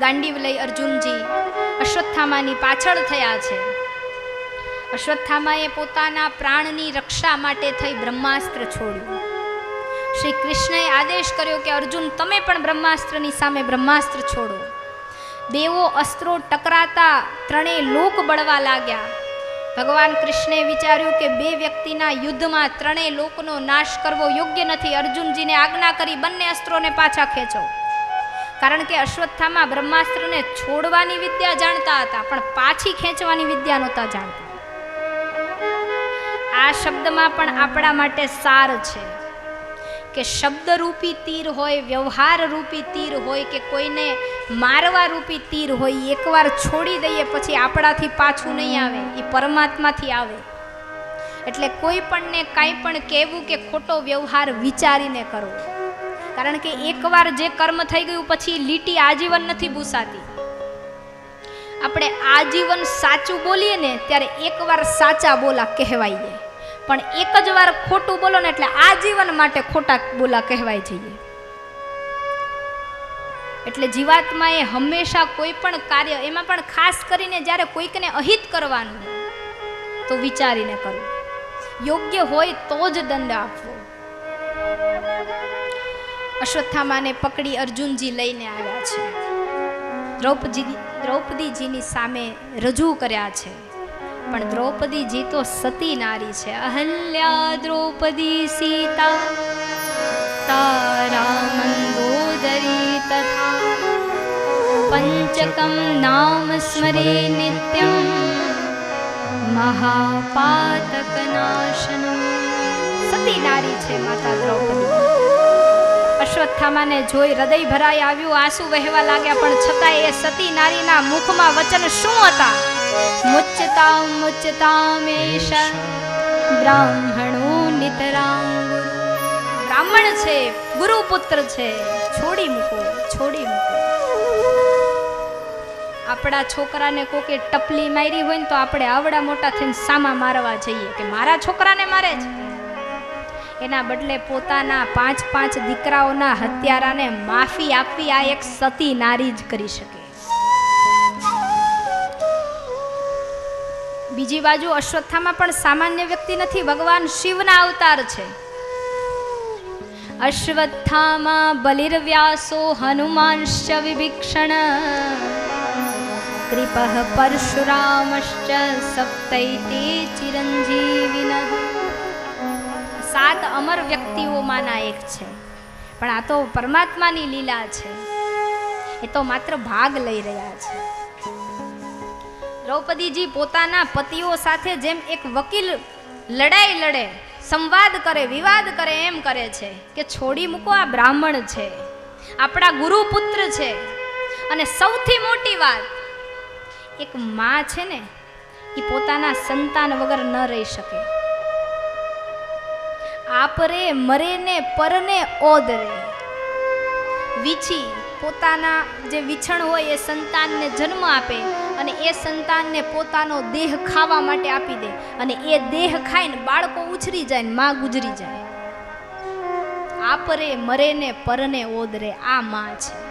ગાંડીવ લઈ અર્જુનજી અશ્વત્થામાની પાછળ થયા છે. અશ્વત્થામાએ પોતાના પ્રાણની રક્ષા માટે થઈ બ્રહ્માસ્ત્ર છોડ્યું. શ્રી કૃષ્ણએ આદેશ કર્યો કે, અર્જુન, તમે પણ બ્રહ્માસ્ત્રની સામે બ્રહ્માસ્ત્ર છોડો. દેવો અસ્ત્રો ટકરાતા ત્રણેય લોક બળવા લાગ્યા. ભગવાન કૃષ્ણે વિચાર્યું કે, બે વ્યક્તિના યુદ્ધમાં ત્રણેય લોકનો નાશ કરવો યોગ્ય નથી. અર્જુનજીને આજ્ઞા કરી, બંને અસ્ત્રોને પાછા ખેંચો. કારણ કે અશ્વત્થામાં બ્રહ્માસ્ત્રને છોડવાની વિદ્યા જાણતા હતા, પણ પાછી ખેંચવાની વિદ્યા નહોતા જાણતા. આ શબ્દમાં પણ આપણા માટે સાર છે કે શબ્દરૂપી તીર હોય વ્યવહાર રૂપી તીર હોય કે કોઈને મારવા રૂપી તીર હોય એકવાર છોડી દઈએ પછી આપણાથી પાછું નહીં આવે એ પરમાત્માથી આવે. એટલે કોઈ પણને કાંઈ પણ કહેવું કે ખોટો વ્યવહાર વિચારીને કરવો કારણ કે એકવાર જે કર્મ થઈ ગયું પછી લીટી આજીવન નથી ભૂસાતી આપણે આજીવન સાચું બોલીએ ને ત્યારે એકવાર સાચા બોલા કહેવાઈએ. પણ એક જ વાર ખોટું બોલો ને એટલે આજીવન માટે ખોટા બોલા કહેવાય જઈએ. એટલે જીવાત્મા એ હંમેશા કોઈ પણ કાર્ય એમાં પણ ખાસ કરીને જ્યારે કોઈકને અહિત કરવાનું તો વિચારીને કરવું. યોગ્ય હોય તો જ દંડ આપવો. અશ્વત્થામાને પકડી અર્જુનજી લઈને આવ્યા છે. દ્રૌપદી દ્રૌપદીજીની સામે રજૂ કર્યા છે. પણ દ્રૌપદીજી તો સતી નારી છે. અહલ્યા દ્રૌપદી સીતા, તારા મંદોદરી તથા પંચકમ નામ સ્મરે નિત્યમ મહાપાતક નાશનમ સતી નારી છે માતા દ્રૌપદી. અશ્વત્થામાને જોઈ હૃદય ભરાઈ આવ્યું, આંસુ વહેવા લાગ્યા, પણ છતાંય એ સતી નારીના મુખમાં વચન શું હતા? મુચ્ચતા મુચ્ચતા મેષ બ્રાહ્મણો નિતરામ બ્રાહ્મણ છે, ગુરુપુત્ર છે, છોડી મૂકો છોડી મૂકો. આપણા છોકરાને કોકે ટપલી મારી હોય ને તો આપણે આવડા મોટા થઈને સામા મારવા જઈએ કે મારા છોકરાને મારે છે? એના બદલે પોતાના પાંચ પાંચ દીકરાઓના હત્યારાને માફી આપવી આ એક સતી નારી જ કરી શકે. બીજી બાજુ અશ્વત્થામાં પણ સામાન્ય વ્યક્તિ નથી, ભગવાન શિવના અવતાર છે. અશ્વત્થામાં બલિર્વ્યાસો હનુમાનશ્ચ વિભીક્ષણ. કૃપઃ પરશુરામશ્ચ સપ્તૈતે ચિરંજીવિન. સાત અમર વ્યક્તિઓમાંના એક છે. પણ આ તો પરમાત્માની લીલા છે. એ તો માત્ર ભાગ લઈ રહ્યા છે. દ્રૌપદીજી પોતાના પતિઓ સાથે જેમ એક વકીલ લડાઈ લડે, સંવાદ કરે, વિવાદ કરે એમ કરે છે કે છોડી મૂકો, આ બ્રાહ્મણ છે. આપણા ગુરુપુત્ર છે. અને સૌથી મોટી વાત, એક માં છે ને એ પોતાના સંતાન વગર ન રહી શકે. આપરે મરે ને પરને ઓદરે. વીછી પોતાના જે વિછણ હોય એ સંતાનને જન્મ આપે અને એ સંતાનને પોતાનો દેહ ખાવા માટે આપી દે અને એ દેહ ખાઈને બાળકો ઉછરી જાય ને માં ગુજરી જાય. આપરે મરે ને પરને ઓદરે, આ માં છે.